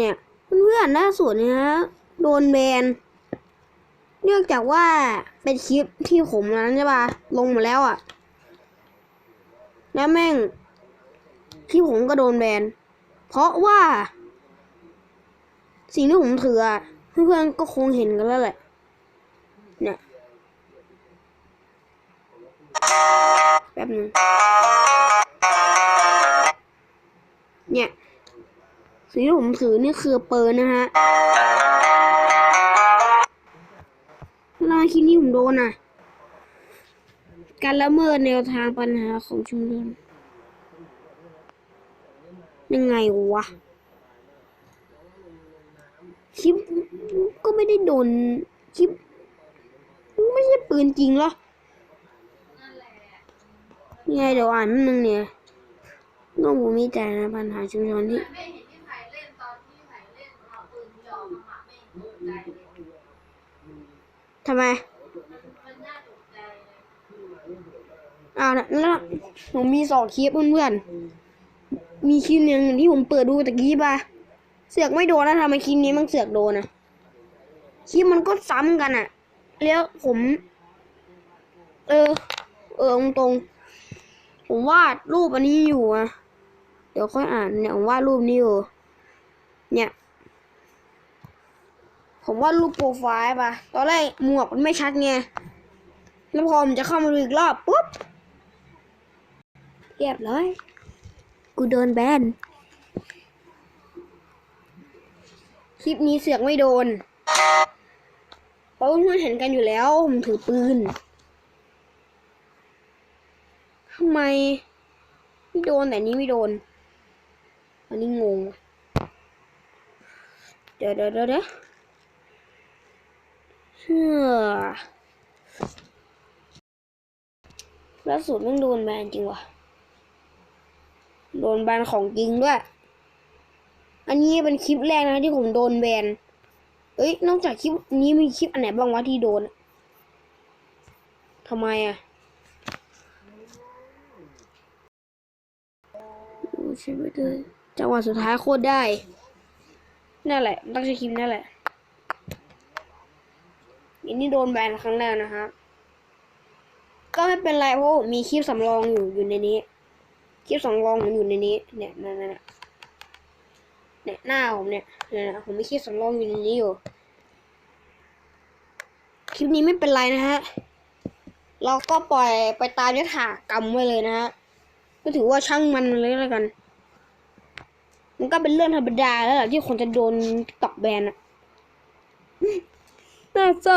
เนี่ย เพื่อนๆล่าสุดเนี่ยฮะโดนแบนเนื่องจากว่าเป็นคลิปที่ผมนั้นใช่ปะลงมาแล้วอะ่ะ แล้วแม่งคลิปผมก็โดนแบน เพราะว่า สิ่งที่ผมถือะเพื่อนๆก็คงเห็นกันแล้วแหละ เนี่ยแป๊บนึงเนี่ย สิ่งที่ผมถือนี่คือเปิร์นะฮะแล้วคลิปนี้ผมโดนอะ การละเมิดแนวทางปัญหาของชุมชนยังไงวะ คลิปก็ไม่ได้โดน คลิป ไม่ใช่ปืนจริงหรอยังไงเดี๋ยวอ่านนิดนึงเนี่ยน้องผมมีแต่ปัญหาชุมชนที่ ทำไมมันน่าตกใจเลยอ่าแล้วผมมีสองคลิปเพื่อนๆ มีคลิปหนึ่งที่ผมเปิดดูตะกี้ป่ะ เสือกไม่โดนแล้วทำไมคลิปนี้มันเสือกโดนอะ คลิปมันก็ซ้ำกันอะ แล้วผม เออ เออตรงๆผมวาดรูปอันนี้อยู่อะ เดี๋ยวค่อยอ่านเนี่ยผมวาดรูปนี้อยู่ เนี่ย ผมวาดรูปโปรไฟล์ป่ะตอนแรกหมวกมันไม่ชัดไงแล้วพอมันจะเข้ามาดูอีกรอบปุ๊บเรียบร้อย กูโดนแบน คลิปนี้เสือกไม่โดน เพราะเพื่อนเห็นกันอยู่แล้วผมถือปืนทำไม ไม่โดนแต่นี้ไม่โดน อันนี้งง เดี๋ยวเดี๋ยวเดี๋ยว เชื่อล่าสุดม่งโดนแบนจริงวะโดนแบนของจริงด้วย อันนี้เป็นคลิปแรกนะที่ผมโดนแบน เอ้ย นอกจากคลิปนี้มีคลิปอันไหนบ้างวะที่โดนทำไมอะใช่ไหมเธอจังหวะสุดท้ายโคตรได้ นั่นแหละต้องใช้คลิปนั่นแหละ อันนี้โดนแบนครั้งแรกนะฮะก็ไม่เป็นไรเพราะมีคลิปสำรองอยู่อยู่ในนี้ คลิปสำรองผมอยู่ในนี้ เนี่ยนั่นนั่นน่ะเนี่ยหน้าผมเนี่ยเนี่ยผมมีคลิปสำรองอยู่ในนี้อยู่ คลิปนี้ไม่เป็นไรนะฮะ เราก็ปล่อยไปตามยถากรรมไว้เลยนะฮะ ก็ถือว่าช่างมันเลยแล้วกันมันก็เป็นเรื่องธรรมดาแล้วแหละที่คนจะโดนตอกแบนอะ น่าเ